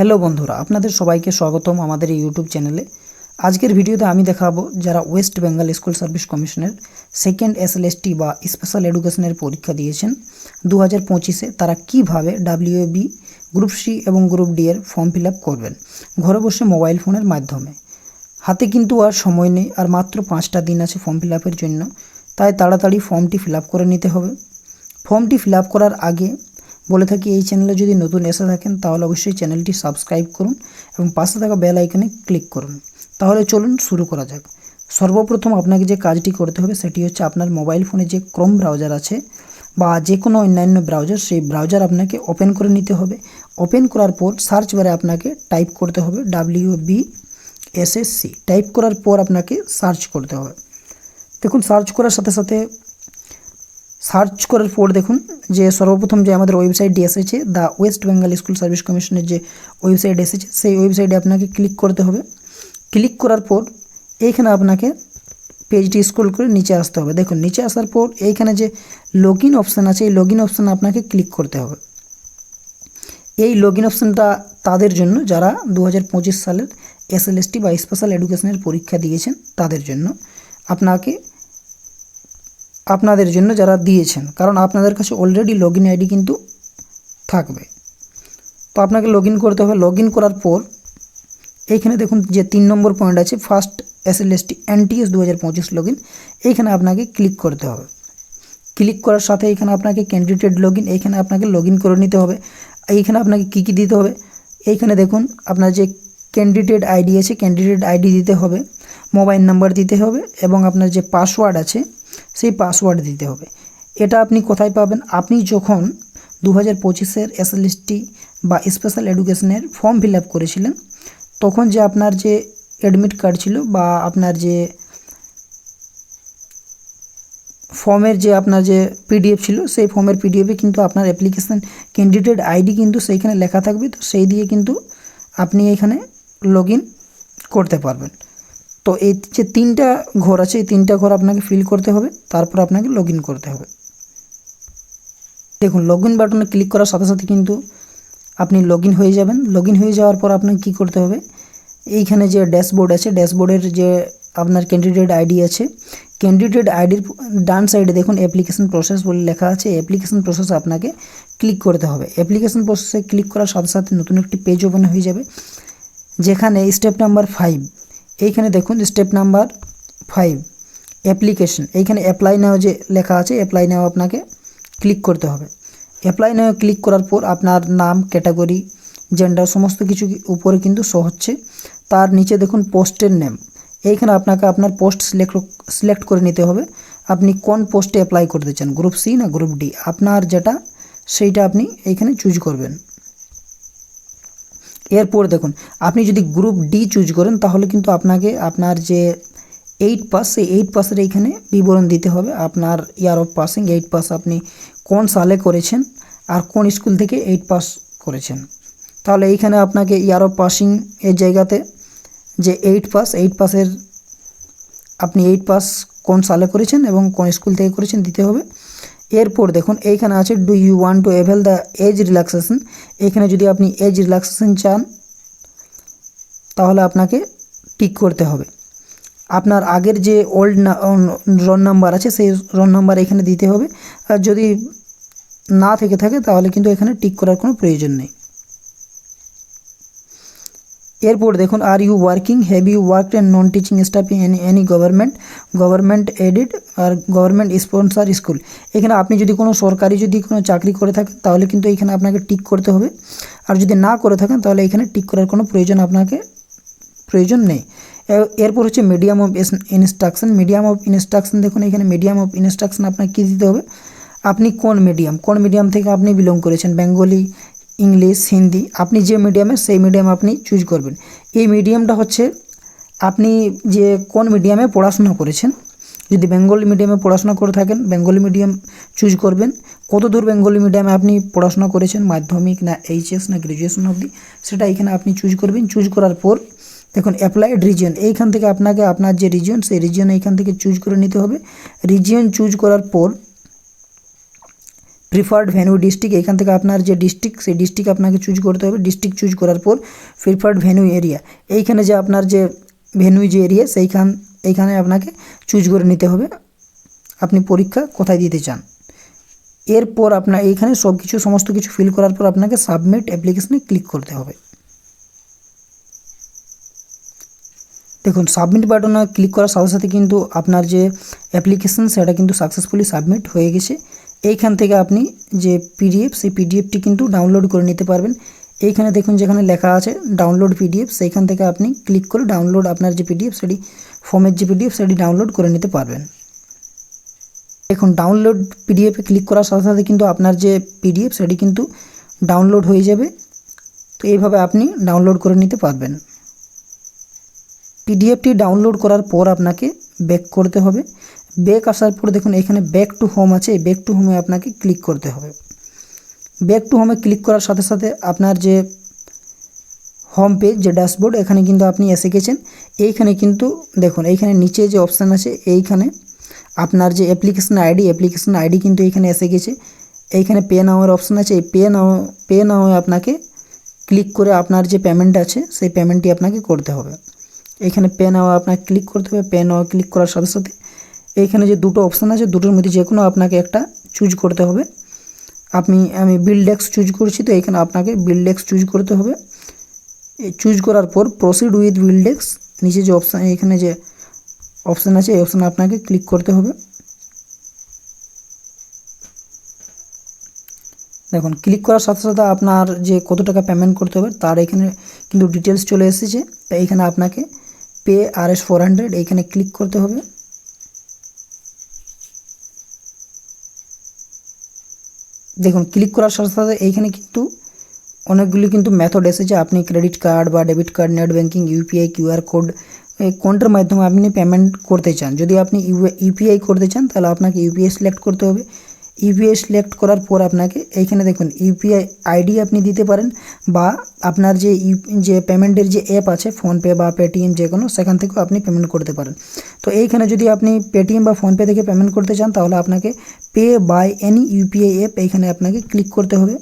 Hello বন্ধুরা, আপনাদের সবাইকে স্বাগতম আমাদের এই ইউটিউব চ্যানেলে আজকের ভিডিওতে আমি দেখাবো যারা ওয়েস্ট বেঙ্গল স্কুল সার্ভিস কমিশনের সেকেন্ড এসএলএসটি বা স্পেশাল এডুকেশনের পরীক্ষা দিয়েছেন। দু হাজার পঁচিশে তারা কীভাবে ডাব্লিউবি গ্রুপ সি এবং গ্রুপ ডি এর ফর্ম ফিল করবেন, ঘরে বসে মোবাইল ফোনের মাধ্যমে। হাতে কিন্তু আর সময় নেই, আর মাত্র পাঁচটা দিন আছে ফর্ম ফিল জন্য, তাই তাড়াতাড়ি ফর্মটি ফিল করে নিতে হবে। ফর্মটি ফিল করার আগে বলে থাকি, এই চ্যানেলে যদি নতুন এসে থাকেন, তাহলে অবশ্যই চ্যানেলটি সাবস্ক্রাইব করুন এবং পাশে থাকা বেল আইকনে ক্লিক করুন। তাহলে চলুন শুরু করা যাক। সর্বপ্রথম আপনাকে যে কাজটি করতে হবে, সেটি হচ্ছে আপনার মোবাইল ফোনে যে ক্রোম ব্রাউজার আছে বা যে কোনো অন্যান্য ব্রাউজার, সেই ব্রাউজার আপনাকে ওপেন করে নিতে হবে। ওপেন করার পর সার্চ বারে আপনাকে টাইপ করতে হবে ডাব্লিউ বি এসএসসি টাইপ করার পর আপনাকে সার্চ করতে হবে। দেখুন, সার্চ করার সাথে সাথে সার্চ করার পর দেখুন যে সর্বপ্রথম যে আমাদের ওয়েবসাইটটি এসেছে the West Bengal school service কমিশনের যে ওয়েবসাইট এসেছে সেই ওয়েবসাইটে আপনাকে ক্লিক করতে হবে। ক্লিক করার পর এইখানে আপনাকে পেজটি স্ক্রল করে নিচে আসতে হবে। দেখুন, নিচে আসার পর এইখানে যে লগ ইন অপশান আছে, এই লগ ইন অপশানে আপনাকে ক্লিক করতে হবে। এই লগ ইন অপশানটা তাদের জন্য, যারা দু হাজার পঁচিশ সালের এসএলএসটি বা স্পেশাল এডুকেশনের পরীক্ষা দিয়েছেন, তাদের জন্য আপনাকে আপনাদের জন্য যারা দিয়েছেন, কারণ আপনাদের কাছে অলরেডি লগ ইন আইডি কিন্তু থাকবে। তো আপনাকে লগ করতে হবে। লগ করার পর এইখানে দেখুন যে তিন নম্বর পয়েন্ট আছে first S L S T NTS দু হাজার পঁচিশ লগ এইখানে আপনাকে ক্লিক করতে হবে। ক্লিক করার সাথে এখানে আপনাকে ক্যান্ডিডেট লগ ইন এইখানে আপনাকে লগ করে নিতে হবে। এইখানে আপনাকে কী কী দিতে হবে? এইখানে দেখুন আপনার যে ক্যান্ডিডেট আইডি আছে ক্যান্ডিডেট আইডি দিতে হবে মোবাইল নাম্বার দিতে হবে এবং আপনার যে পাসওয়ার্ড আছে সেই পাসওয়ার্ড দিতে হবে। এটা আপনি কোথায় পাবেন? আপনি যখন দু হাজার পঁচিশের এসএলএসটি বা স্পেশাল এডুকেশনের ফর্ম ফিল আপ করেছিলেন, তখন যে আপনার যে অ্যাডমিট কার্ড ছিল বা আপনার যে ফর্মের যে আপনার যে পিডিএফ ছিল, সেই ফর্মের পিডিএফে কিন্তু আপনার অ্যাপ্লিকেশান ক্যান্ডিডেট আইডি কিন্তু সেইখানে লেখা থাকবে। তো সেই দিয়ে কিন্তু আপনি এখানে লগ করতে পারবেন। তো এই যে তিনটা ঘর আছে, এই তিনটা ঘর আপনাকে ফিল করতে হবে, তারপর আপনাকে লগ করতে হবে। দেখুন লগ ইন বাটনে ক্লিক করার সাথে সাথে কিন্তু আপনি লগ হয়ে যাবেন। লগ হয়ে যাওয়ার পর আপনাকে কী করতে হবে? এইখানে যে ড্যাশবোর্ড আছে ড্যাশবোর্ডের যে আপনার ক্যান্ডিডেট আইডি আছে ক্যান্ডিডেট আইডির ডান সাইডে দেখুন অ্যাপ্লিকেশন প্রসেস বলে লেখা আছে। অ্যাপ্লিকেশন প্রসেস আপনাকে ক্লিক করতে হবে। অ্যাপ্লিকেশন প্রসেসে ক্লিক করার সাথে সাথে নতুন একটি পেজ ওপেন হয়ে যাবে, যেখানে স্টেপ নাম্বার ফাইভ এইখানে দেখুন স্টেপ নাম্বার ফাইভ অ্যাপ্লিকেশন এইখানে অ্যাপ্লাই নাও যে লেখা আছে অ্যাপ্লাই নাও আপনাকে ক্লিক করতে হবে। অ্যাপ্লাই নাও ক্লিক করার পর আপনার নাম ক্যাটাগরি জেন্ডার সমস্ত কিছু উপরে কিন্তু শো হচ্ছে। তার নিচে দেখুন পোস্টের নেম এইখানে আপনাকে আপনার পোস্ট সিলেক্ট সিলেক্ট করে নিতে হবে। আপনি কোন পোস্টে অ্যাপ্লাই করতে চান গ্রুপ সি না গ্রুপ ডি আপনার যেটা, সেইটা আপনি এইখানে চুজ করবেন। এরপর দেখুন, আপনি যদি গ্রুপ ডি চুজ করেন, তাহলে কিন্তু আপনাকে আপনার যে এইট পাস সেই এইট পাসের এইখানে বিবরণ দিতে হবে। আপনার year of passing eight pass আপনি কোন সালে করেছেন আর কোন স্কুল থেকে এইট পাস করেছেন। তাহলে এইখানে আপনাকে ইয়ার অফ পাসিং এর জায়গাতে যে এইট পাস এইট পাসের আপনি এইট পাস কোন সালে করেছেন এবং কোন স্কুল থেকে করেছেন দিতে হবে। এরপর দেখুন, এইখানে আছে do you want to avail the age relaxation এখানে যদি আপনি এজ রিল্যাক্সেশন চান, তাহলে আপনাকে টিক করতে হবে। আপনার আগের যে ওল্ড রন নাম্বার আছে, সেই রন নাম্বার এখানে দিতে হবে। আর যদি না থেকে থাকে, তাহলে কিন্তু এখানে টিক করার কোনো প্রয়োজন নেই। এরপর দেখুন are you working have you worked and non teaching staff any any government government aided or government sponsor school এখানে আপনি যদি কোনো সরকারি যদি কোনো চাকরি করে থাকেন, তাহলে কিন্তু এখানে আপনাকে টিক করতে হবে। আর যদি না করে থাকেন, তাহলে এখানে টিক করার কোনো প্রয়োজন আপনাকে, প্রয়োজন নেই। এরপর হচ্ছে medium of instruction medium of instruction দেখুন, এখানে মিডিয়াম অফ ইনস্ট্রাকশন আপনাকে কী দিতে হবে? আপনি কোন মিডিয়াম কোন মিডিয়াম থেকে আপনি বিলং করেছেন? বেঙ্গলি ইংলিশ, হিন্দি, আপনি যে মিডিয়ামে সেই মিডিয়াম আপনি চুজ করবেন। এই মিডিয়ামটা হচ্ছে আপনি যে কোন মিডিয়ামে পড়াশোনা করেছেন, যদি বেঙ্গলি মিডিয়ামে পড়াশোনা করে থাকেন, বেঙ্গলি মিডিয়াম চুজ করবেন। কত দূর বেঙ্গলি মিডিয়ামে আপনি পড়াশোনা করেছেন, মাধ্যমিক না এইচএস না গ্র্যাজুয়েশন অবধি, সেটা এখানে আপনি চুজ করবেন। চুজ করার পর দেখুন অ্যাপ্লাইড রিজিয়ন এইখান থেকে আপনাকে আপনার যে রিজিয়ন সেই রিজিয়ন এইখান থেকে চুজ করে নিতে হবে। রিজিয়ন চুজ করার পর প্রিফার্ড ভেন্যু ডিস্ট্রিক্ট এখান থেকে আপনার যে ডিস্ট্রিক্ট সেই ডিস্ট্রিক্ট আপনাকে চুজ করতে হবে ডিস্ট্রিক্ট চুজ করার পর প্রিফার্ড ভেন্যু এরিয়া এইখানে যে আপনার যে ভেন্যু যে এরিয়া সেইখান, এইখানে আপনাকে চুজ করে নিতে হবে, আপনি পরীক্ষা কোথায় দিতে চান। এরপর আপনার এইখানে সব কিছু সমস্ত কিছু ফিল করার পর আপনাকে সাবমিট অ্যাপ্লিকেশনে ক্লিক করতে হবে। দেখুন সাবমিট বাটনে ক্লিক করার সাথে সাথে কিন্তু আপনার যে অ্যাপ্লিকেশন সেটা কিন্তু সাকসেসফুলি সাবমিট হয়ে গেছে। এইখান থেকে আপনি যে পিডিএফ সেই পিডিএফটি কিন্তু ডাউনলোড করে নিতে পারবেন। এইখানে দেখুন যেখানে লেখা আছে ডাউনলোড পিডিএফ সেইখান থেকে আপনি ক্লিক করে ডাউনলোড আপনার যে পিডিএফ সেটি ফর্মের যে পিডিএফ সেটি ডাউনলোড করে নিতে পারবেন। এখন ডাউনলোড পিডিএফে ক্লিক করার সাথে সাথে কিন্তু আপনার যে পিডিএফ সেটি কিন্তু ডাউনলোড হয়ে যাবে। তো এইভাবে আপনি ডাউনলোড করে নিতে পারবেন। পিডিএফটি ডাউনলোড করার পর আপনাকে ব্যাক করতে হবে। ব্যাক আসার পর দেখুন, এখানে ব্যাক টু হোম আছে, এই ব্যাক টু হোমে আপনাকে ক্লিক করতে হবে। ব্যাক টু হোমে ক্লিক করার সাথে সাথে আপনার যে হোম পেজ যে ড্যাশবোর্ড এখানে কিন্তু আপনি এসে গেছেন। এইখানে কিন্তু দেখুন, এইখানে নিচে যে অপশান আছে, এইখানে আপনার যে অ্যাপ্লিকেশন আইডি অ্যাপ্লিকেশন আইডি কিন্তু এইখানে এসে গেছে। এইখানে পে নাওয়ের অপশান আছে, এই পে নাও পে নাওয়ে আপনাকে ক্লিক করে আপনার যে পেমেন্ট আছে, সেই পেমেন্টটি আপনাকে করতে হবে। এখানে পে নাওয়া আপনাকে ক্লিক করতে হবে। পে নাওয়া ক্লিক করার সাথে সাথে এইখানে যে দুটো অপশান আছে, দুটোর মধ্যে যে কোনো আপনাকে একটা চুজ করতে হবে। আপনি, আমি বিলডেক্স চুজ করছি তো, এখানে আপনাকে বিলডেক্স চুজ করতে হবে। চুজ করার পর প্রসিড উইথ বিলডেক্স নিচে যে অপশান এখানে যে অপশান আছে, এই অপশানে আপনাকে ক্লিক করতে হবে। দেখুন ক্লিক করার সাথে সাথে আপনার যে কত টাকা পেমেন্ট করতে হবে, তার এখানে কিন্তু ডিটেলস চলে এসেছে। তো এইখানে আপনাকে pay R S four hundred এইখানে ক্লিক করতে হবে। দেখুন ক্লিক করার সাথে সাথে এইখানে কিন্তু অনেকগুলি কিন্তু মেথড এসেছে। আপনি ক্রেডিট কার্ড বা debit card net banking UPI QR code কোনটার মাধ্যমে আপনি পেমেন্ট করতে চান। যদি আপনি ইউপিআই করতে চান, তাহলে আপনাকে ইউপিআই সিলেক্ট করতে হবে। ইউপিআই সিলেক্ট করার পর আপনাকে এইখানে দেখুন ইউপিআই আইডি আপনি দিতে পারেন বা আপনার যে ইউ যে পেমেন্টের যে অ্যাপ আছে ফোনপে বা পেটিএম যে কোনো সেখান থেকেও আপনি পেমেন্ট করতে পারেন। তো এইখানে যদি আপনি পেটিএম বা ফোনপে থেকে পেমেন্ট করতে চান, তাহলে আপনাকে pay by any UPI app এইখানে আপনাকে ক্লিক করতে হবে।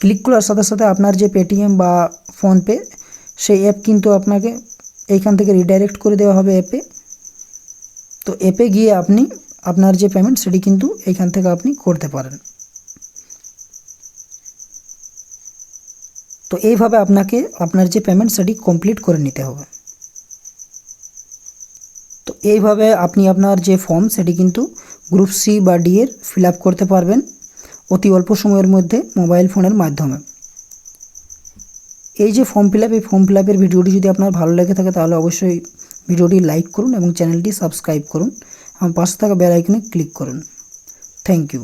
ক্লিক করার সাথে সাথে আপনার যে পেটিএম বা ফোনপে সেই অ্যাপ কিন্তু আপনাকে এইখান থেকে রিডাইরেক্ট করে দেওয়া হবে অ্যাপে তো অ্যাপে গিয়ে আপনি আপনার যে পেমেন্ট সেটি কিন্তু এইখান থেকে আপনি করতে পারেন। তো এইভাবে আপনাকে, আপনার যে পেমেন্ট সেটি কমপ্লিট করে নিতে হবে। তো এইভাবে আপনি আপনার যে ফর্ম সেটি কিন্তু গ্রুপ সি বা ডি এর ফিল করতে পারবেন অতি অল্প সময়ের মধ্যে মোবাইল ফোনের মাধ্যমে। এই যে ফর্ম ফিল এই ফর্ম ফিল আপের ভিডিওটি যদি আপনার ভালো লেগে থাকে, তাহলে অবশ্যই ভিডিওটি লাইক করুন এবং চ্যানেলটি সাবস্ক্রাইব করুন। আমার পাশে থাকা বেল আইকনে ক্লিক করুন। Thank you